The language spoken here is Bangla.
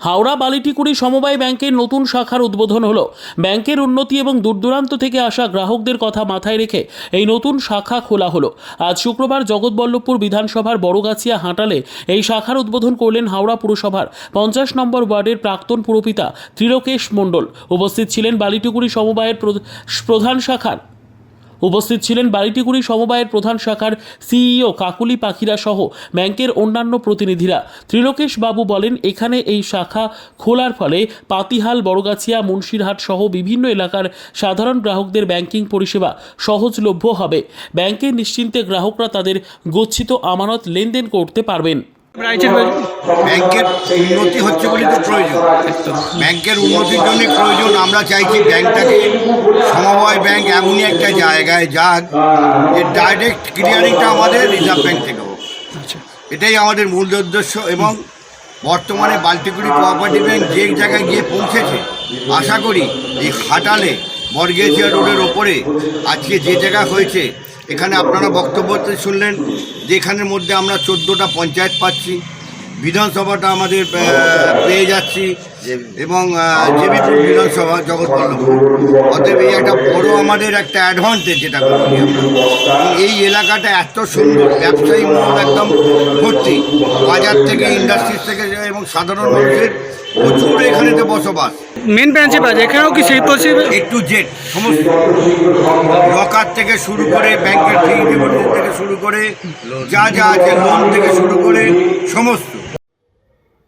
হাওড়া বালিটিকুড়ি সমবায় ব্যাংকের নতুন শাখার উদ্বোধন হলো। ব্যাংকের উন্নতি এবং দূরদূরান্ত থেকে আসা গ্রাহকদের কথা মাথায় রেখে এই নতুন শাখা খোলা হলো। আজ শুক্রবার জগৎবল্লভপুর বিধানসভার বড়গাছিয়া হাঁটালে এই শাখার উদ্বোধন করলেন হাওড়া পুরসভার পঞ্চাশ নম্বর ওয়ার্ডের প্রাক্তন পুরপিতা ত্রিলোকেশ মণ্ডল। উপস্থিত ছিলেন বালিটিকুড়ি সমবায়ের প্রধ- প্রধান শাখার উপস্থিত ছিলেন বাড়িটিগুড়ি সমবায়ের প্রধান শাখার সিইও কাকুলি পাখিরা সহ ব্যাংকের অন্যান্য প্রতিনিধিরা। ত্রিলোকেশ বাবু বলেন, এখানে এই শাখা খোলার ফলে পাতিহাল, বড়গাছিয়া, মুন্সিরহাট সহ বিভিন্ন এলাকার সাধারণ গ্রাহকদের ব্যাংকিং পরিষেবা সহজলভ্য হবে। ব্যাংকে নিশ্চিন্তে গ্রাহকরা তাদের গচ্ছিত আমানত লেনদেন করতে পারবেন। রাইটের ব্যাংকের উন্নতি হচ্ছে বলেই তো প্রয়োজন। ব্যাংকের উন্নতির জন্য প্রয়োজন আমরা চাইছি ব্যাংকটাকে সমবায় ব্যাংক এমনই একটা জায়গায় যাক যে ডাইরেক্ট ক্লিয়ারিংটা আমাদের রিজার্ভ ব্যাংক থেকে হোক। আচ্ছা। এটাই আমাদের মূল উদ্দেশ্য এবং বর্তমানে বাল্টিকুড়ি কোঅপারেটিভ ব্যাংক যে জায়গায় গিয়ে পৌঁছেছে আশা করি এই হাটালে বর্গেজিয়া রোডের ওপরে আজকে যে জায়গা হয়েছে এখানে আপনারা বক্তব্য শুনলেন যে এখানের মধ্যে আমরা চোদ্দোটা পঞ্চায়েত পাচ্ছি। বিধানসভাটা আমাদের পেয়ে যাচ্ছি এবং জেবিপুর বিধানসভা জগৎবল্লভপুর অতএব এই একটা বড় আমাদের একটা অ্যাডভান্টেজ যেটা বলি এই এলাকাটা এত সুন্দর ব্যবসায়ী মহল একদম ভর্তি। বাজার থেকে ইন্ডাস্ট্রিজ থেকে এবং সাধারণ মানুষের প্রচুর এখানেতে বসবাস। মেন ব্রাঞ্চে এখানেও কি সেই পরিষেবা একটু জেট সমস্ত। লকার থেকে শুরু করে ব্যাংকের থেকে শুরু করে যা যা আছে লোন থেকে শুরু করে সমস্ত।